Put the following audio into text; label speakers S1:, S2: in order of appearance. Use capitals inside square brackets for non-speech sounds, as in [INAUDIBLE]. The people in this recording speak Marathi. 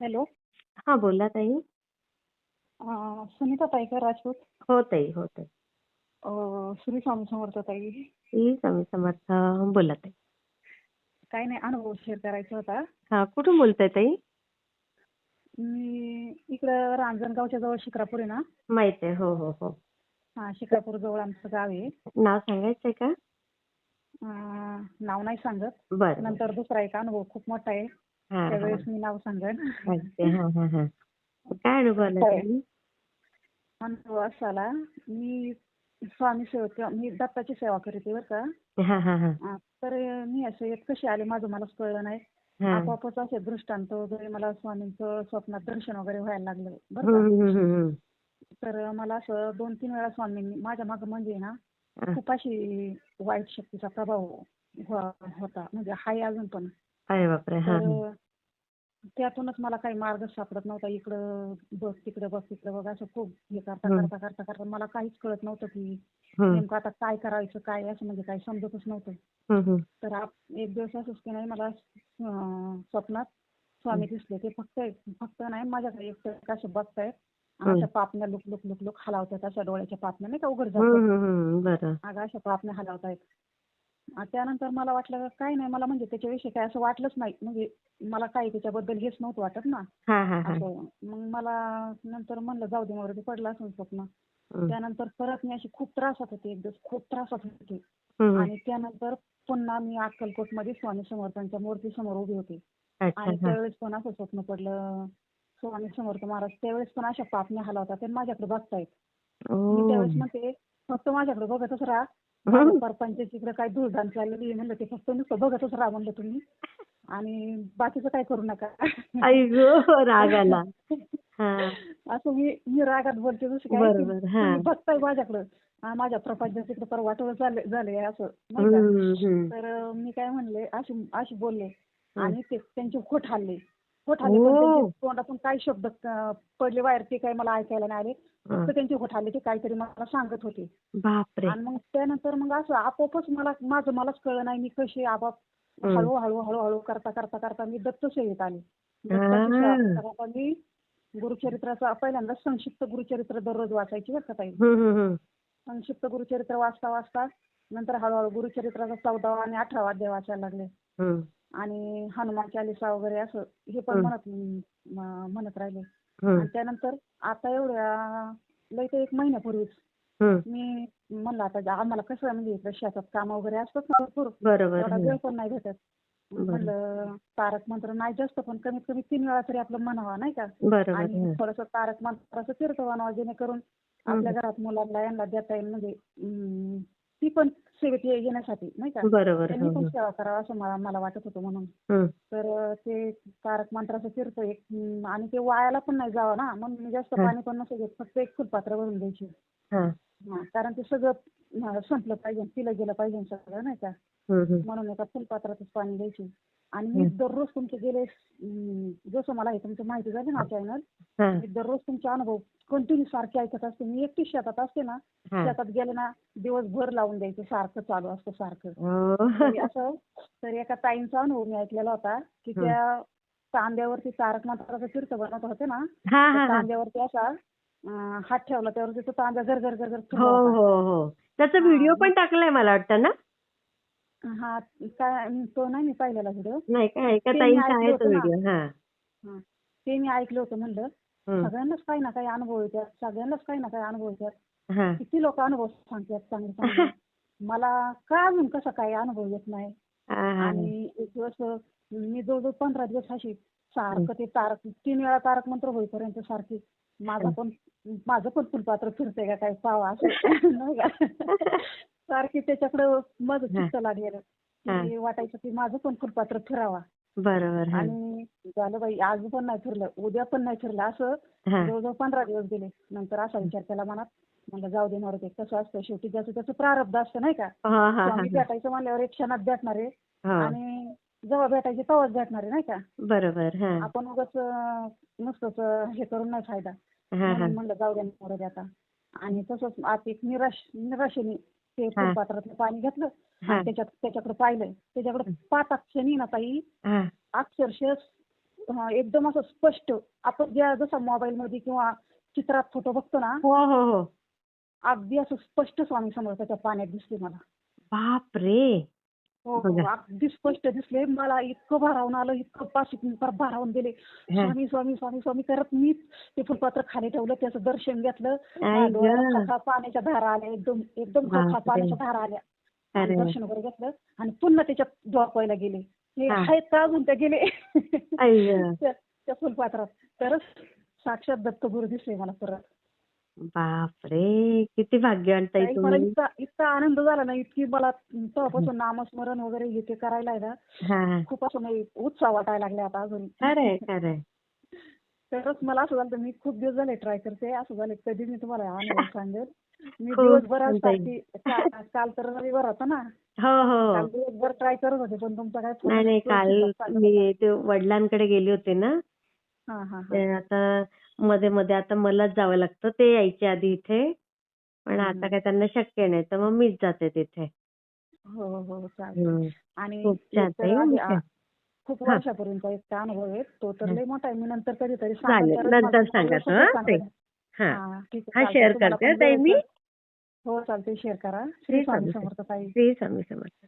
S1: हॅलो.
S2: हा बोला ताई.
S1: सुनीता ताई का राजपूत?
S2: हो ताई हो ताई.
S1: श्री स्वामी समर्थ ताई.
S2: श्री स्वामी समर्थ. बोला ताई.
S1: काही नाही अनुभव शेअर करायचा होता.
S2: हा कुठून बोलताय ताई?
S1: मी इकडं रांजणगावच्या जवळ शिक्रापूर आहे ना?
S2: माहीत आहे हो हो हो.
S1: हा शिक्रापूर जवळ आमचं गाव आहे.
S2: नाव सांगायचंय का?
S1: नाव नाही सांगत.
S2: बरं.
S1: नंतर दुसरा एक अनुभव खूप मोठा आहे. त्यावेळेस मी नाव सांगेन.
S2: काय अनुभव आला
S1: हो. अनुभव असा आला मी स्वामी सेवक मी दत्ताची सेवा करते बरं का. तर मी असं येत कशी आले माझं मलाच कळलं नाही. आपोआपच असे दृष्टांत वगैरे मला स्वामींचं स्वप्नात दर्शन वगैरे व्हायला लागलं बरं. तर मला असं दोन तीन वेळा स्वामींनी माझ्या मागं म्हणजे ना. खूप अशी वाईट शक्तीचा प्रभाव होता. म्हणजे हाय अजून पण.
S2: अरे बापरे हा हा.
S1: तर त्यातूनच मला काही मार्ग सापडत नव्हता. इकडं बघ तिकडे बघ तिकडे बघ असं खूप हे करता. करता करता करता. मला काहीच कळत नव्हतं की नेमकं आता काय करायचं काय असं म्हणजे काही समजतच नव्हतं. तर आप- एक दिवस असंच की नाही मला अं, स्वप्नात स्वामी दिसले. ते फक्त फक्त नाही माझ्याकडे एक असे बघतायत आणि अशा पापण्या लुक लुक लुक लुक हलावतात अशा डोळ्याच्या पापण्या नाही का उघड जातात.
S2: बरं.
S1: अगं अशा पापण्या हलावतायत. आणि त्यानंतर मला वाटलं काय नाही मला म्हणजे त्याच्याविषयी काय असं वाटलंच नाही. म्हणजे मला काही त्याच्याबद्दल हेच नव्हतं वाटत ना.
S2: हा हा हा.
S1: असं. मग मला नंतर म्हणलं जाऊ दे मला ते पडलं असं स्वप्न.
S2: हम्म,
S1: त्यानंतर परत मी अशी खूप त्रासात होते एक दिवस खूप त्रासात होते
S2: हम्म.
S1: आणि त्यानंतर पुन्हा मी अक्कलकोटमध्ये स्वामी समर्थांच्या मूर्तीसमोर उभी होते.
S2: अच्छा
S1: आणि
S2: हा.
S1: त्यावेळेस पण असं स्वप्न पडलं. स्वामी समर्थ महाराज त्यावेळेस पण अशा पापण्या हलावतात ते माझ्याकडे बघतायत. मी
S2: ओ.
S1: त्यावेळेस म्हणते फक्त माझ्याकडे बघतच राहा. इकडे काय धुळधाण चाललेली आहे म्हणलं ते फक्त नुसतं बघतच राहा म्हणलं तुम्ही. आणि बाकीचं काय करू नका.
S2: आई गो राग आला हा.
S1: असं मी मी रागात बोलते काय
S2: हा.
S1: तुम्ही बघताय माझ्याकडं. हा, माझ्या प्रपंचाचं इकडे पर वाटोळ झाले झाले असं. तर मी काय म्हणले अशी अशी बोलले.
S2: हं.
S1: आणि ते त्यांचे होठ हल्ले. होठ हल्ले. त्यांचे तोंडातून काय शब्द पडले बाहेर ते काही मला ऐकायला नाही आले. फक्त त्यांचे ते काहीतरी मला सांगत होते.
S2: बापरे.
S1: आणि मग त्यानंतर मग असं आपोआपच मला माझं मलाच कळलं नाही मी कशी आपाप
S2: हं.
S1: हळूहळू हळूहळू करता करता करता मी दत्त सेवेत आले. मी गुरुचरित्राचा पहिल्यांदा संक्षिप्त गुरुचरित्र दररोज वाचायची बरं का ताई. संक्षिप्त गुरुचरित्र वाचता वाचता नंतर हळूहळू गुरुचरित्राचा चौदावा आणि अठरावा अध्याय वाचायला लागले. आणि हनुमान चालिसा वगैरे असं हे पण. म्हणत म्हणत राहिले. आणि त्यानंतर आता एवढ्या लय ते एक महिन्यापूर्वीच. मी म्हणलं आता आम्हाला कसं म्हणजे शेतात काम वगैरे असतात ना भरपूर एवढा. वेळ पण नाही भेटत. म्हणलं तारक मंत्र नाही जास्त पण कमीत कमी तीन वेळा तरी आपलं म्हणावा नाही का आणि. थोडंसं तारक मंत्राचं तीर्थ बनावं जेणेकरून आपल्या घरात मुलांना यांना देता येईल म्हणजे ती पण सेवेत येण्यासाठी नाही का त्यांनी पण. सेवा करावं असं मला वाटत होतं म्हणून
S2: हं.
S1: तर ते तारक मंत्राचं तीर्थ एक आणि ते वायाला पण नाही जावं ना म्हणून मी जास्त. पाणी पण नसं घेत फक्त एक फुलपात्र भरून द्यायची
S2: हा.
S1: हा, कारण ते सगळं संपलं पाहिजे पिलं गेलं पाहिजे सगळं नाही का. म्हणून एका फुलपात्रातच पाणी द्यायची आणि मी. दररोज तुमचे गेले जसं मला हे तुमची माहिती झाली ना चॅनल. मी दररोज तुमचे अनुभव कंटिन्यू सारखे ऐकत असते मी एकटी शेतात असते ना. शेतात गेले ना दिवसभर लावून द्यायचं सारखं चालू असतं सारखं असं तर एका ताईंचा अनुभव मी ऐकलेला होता की. त्या तांब्यावरती तारक मंत्राचं तीर्थ बनवत होते ना
S2: हा हा हा
S1: तांब्यावरती असा अं, हात ठेवला त्यावरती तो तांब्या घर घर घर घर
S2: हो. हो हो त्याचा व्हिडिओ पण टाकलाय मला वाटतं ना
S1: हा काय तो नाही मी पाहिलेला व्हिडिओ
S2: नाही का एका
S1: ते मी
S2: ताईंचा
S1: ऐकलं
S2: आहे तो
S1: होतं ना.
S2: व्हिडिओ हा.
S1: ते मी ऐकलं होतं म्हणलं. सगळ्यांनाच काही ना काही अनुभव येतात सगळ्यांनाच काही ना काही अनुभव येतात
S2: हा.
S1: किती लोक अनुभव सांगतात चांगले चांगले [LAUGHS] मला का अजून कसा काही अनुभव येत नाही. आणि एक दिवस मी जवळजवळ पंधरा दिवस अशी सारखं ते तारक तीन वेळा तारक मंत्र होईपर्यंत सारखी माझा पण माझं पण फुलपात्र फिरतंय का काय पावा असं. [LAUGHS] नाही का? सारखी त्याच्याकडं माझं चित्त लागलेलं. वाटायचं की माझं पण फुलपात्र फिरावा.
S2: बरोबर.
S1: आणि झालं बाई आज पण नाही फिरलं उद्या पण नाही फिरलं असं. जवळजवळ पंधरा दिवस गेले. नंतर असा विचार केला मनात. म्हणलं जाऊ दे मारू दे कसं असतं शेवटी ज्याचं त्याचं प्रारब्ध असतं नाही का?
S2: हा हा हा
S1: स्वामी भेटायचं म्हणल्यावर एक क्षणात भेटणार आहे.
S2: हा.
S1: आणि जेव्हा भेटायचे तेव्हाच भेटणार आहे नाही का?
S2: बरोबर हा.
S1: आपण उगाच अं, नुसतंच अं, हे करून नाही फायदा.
S2: हा हा.
S1: म्हणून म्हणलं जाऊ दे मारू दे आता. आणि तसंच आत एक निराश निराशेने ते फुलपात्रातलं पाणी घेतलं
S2: हा.
S1: आणि त्याच्यात त्याच्याकडे पाहिलं त्याच्याकडे पाच क्षणी ना ताई
S2: हा.
S1: अक्षरशः हा, एकदम असं स्पष्ट. आपण ज्या जसा मोबाईल मध्ये किंवा चित्रात फोटो बघतो ना
S2: हो हो हो.
S1: अगदी असं स्पष्ट स्वामी समर्थाच्या पाण्यात दिसले मला.
S2: बाप रे
S1: हो हो
S2: बघा.
S1: अगदी स्पष्ट दिसले. मला इतकं भारावून आलं इतकं पाशिक परत भारावून गेले.
S2: हा.
S1: स्वामी स्वामी स्वामी स्वामी करत मी ते फुलपात्र खाली ठेवलं त्याचं दर्शन घेतलं.
S2: आई
S1: डोळ्यात पाण्याच्या धारा आल्या एकदम एकदम
S2: बापरे.
S1: पाण्याच्या धारा आल्या. आणि
S2: अरे.
S1: दर्शन वगैरे घेतलं आणि पुन्हा त्याच्यात झोपायला गेले. हे
S2: हा.
S1: आहेत का अजून त्या गेले. त्या त्या फुलपात्रात. तरच साक्षात दत्तगुरु दिसले मला परत.
S2: बाप रे किती भाग्यवान ताई
S1: ताई, मला
S2: तुम्ही.
S1: इतका इतका आनंद झाला ना इतकी मला तेव्हापासून नामस्मरण वगैरे हे ते करायला आहे ना
S2: हा.
S1: खूप असं म्हणजे उत्साह वाटायला लागले आता अजून.
S2: खरंय [LAUGHS] खरंय.
S1: तरच मला असं झालं मी खूप दिवस झाले ट्राय करते असं झालं कधी मी तुम्हाला हा [LAUGHS] अनुभव सांगेल. मी
S2: खूप
S1: दिवसभर छानसाठी काल काल तर रविवार होता ना.
S2: हो हो.
S1: काल दिवसभर ट्राय करत होते पण तुमचा काय
S2: नाही नाही
S1: उचलत
S2: काल. मी ते वडिलांकडे गेले होते ना
S1: हा हा हा
S2: ते आता मध्ये मध्ये आता मलाच जावं लागतं. ते यायचे आधी इथे. पण. आता काय त्यांना शक्य नाही. तर मग मीच जाते तिथे.
S1: हो हो चालेल. आणि
S2: खूप छान. ताई,
S1: आहे, खूप
S2: हा.
S1: वर्षापूर्वीचा एक अनुभव आहे. तो तर. लय मोठा आहे. मी नंतर कधीतरी
S2: चालेल,
S1: सांगेन.
S2: नंतर सांगा हा. हा.
S1: हा, ठीक
S2: हा
S1: चालतंय.
S2: शेअर
S1: तुम्हाला
S2: करते
S1: पण
S2: ताई
S1: वेळ
S2: मी?
S1: असेल- हो चालते शेअर करा. श्री
S2: श्री
S1: स्वामी
S2: स्वामी
S1: समर्थ ताई.
S2: श्री स्वामी समर्थ.